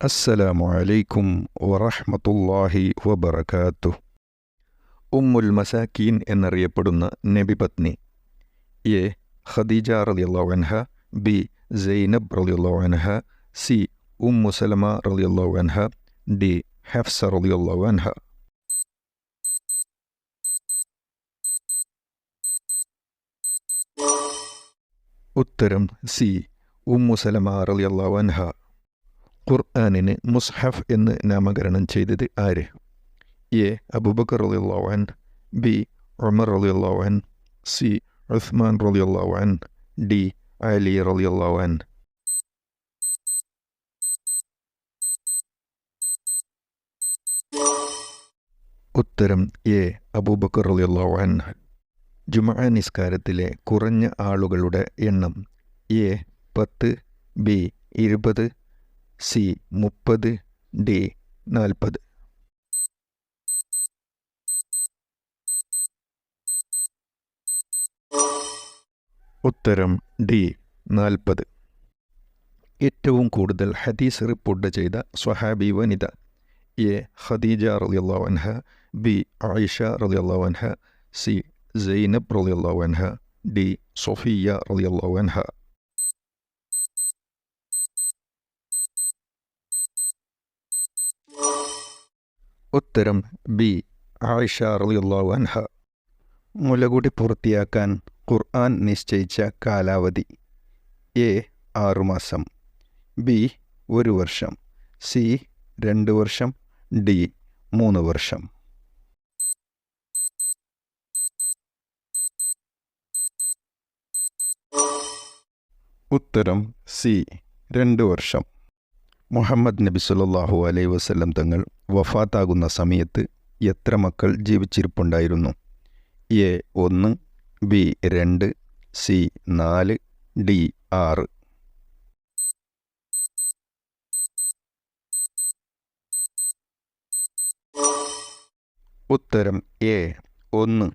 السلام عليكم ورحمة الله وبركاته ഉമ്മുൽ മസാക്കീൻ എന്നറിയപ്പെടുന്ന നബിപത്നി എ ഖദീജ റളിയല്ലാഹു അൻഹ ബി സൈനബ് റളിയല്ലാഹു അൻഹ സി ഉമ്മു സലമ റളിയല്ലാഹു അൻഹ ഡി ഹഫ്സ റളിയല്ലാഹു അൻഹ ഉത്തരം സി ഉമ്മു സലമ റളിയല്ലാഹു അൻഹ ഖുർആാനിന് മുസ്ഹഫ് എന്ന് നാമകരണം ചെയ്തത് ആര്? എ. അബൂബക്കർ അൻ ബി. ഉമർ അൻ സി. ഉസ്മാൻ അൻ ഡി. അലി അൻ ഉത്തരം എ. അബൂബക്കർ അൻ ജുമാ നിസ്കാരത്തിലെ കുറഞ്ഞ ആളുകളുടെ എണ്ണം എ. പത്ത് ബി. ഇരുപത് സി മുപ്പത് ഡി നാൽപ്പത്. ഉത്തരം ഡി നാൽപ്പത്. ഏറ്റവും കൂടുതൽ ഹദീസ് റിപ്പോർട്ട് ചെയ്ത സ്വഹാബി വനിത എ ഖദീജ റളിയല്ലാഹു ബി ആയിഷ റളിയല്ലാഹു സി സൈനബ് റളിയല്ലാഹു ഡി സൊഫിയ റളിയല്ലാഹു ഉത്തരം ബി. ആയിഷ റളിയല്ലാഹു അൻഹ. മുലകുടി പൂർത്തിയാക്കാൻ ഖുർആൻ നിശ്ചയിച്ച കാലാവധി. എ. ആറുമാസം ബി. ഒരു വർഷം. സി. രണ്ട് വർഷം. ഡി. മൂന്ന് വർഷം. ഉത്തരം സി. രണ്ട് വർഷം. മുഹമ്മദ് നബി സല്ലല്ലാഹു അലൈഹി വസല്ലം തങ്ങൾ വഫാത്താകുന്ന സമയത്ത് എത്ര മക്കൾ ജീവിച്ചിരിപ്പുണ്ടായിരുന്നു? എ ഒന്ന് ബി രണ്ട് സി നാല് ഡി ആറ്. ഉത്തരം എ ഒന്ന്.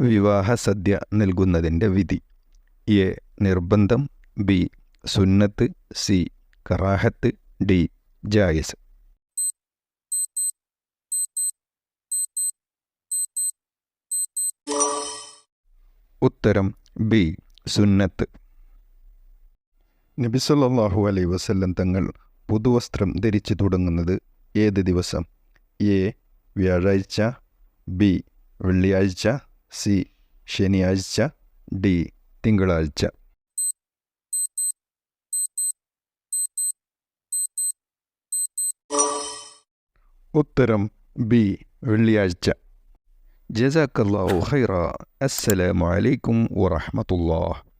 വിവാഹ സദ്യ നൽകുന്നതിന്റെ വിധി. എ നിർബന്ധം ബി സുന്നത്ത് സി കറാഹത്ത് ഡി ജായസ്. ഉത്തരം ബി സുന്നത്ത്. നബിസല്ലാഹു അലൈ വസല്ലം തങ്ങൾ പുതുവസ്ത്രം ധരിച്ചു തുടങ്ങുന്നത് ഏത് ദിവസം? എ വ്യാഴാഴ്ച ബി വെള്ളിയാഴ്ച സി ശനിയാഴ്ച ഡി തിങ്കളാഴ്ച. ഉത്തരം ബി വെള്ളിയാഴ്ച. جزاك الله خيرا. السلام عليكم ورحمة الله.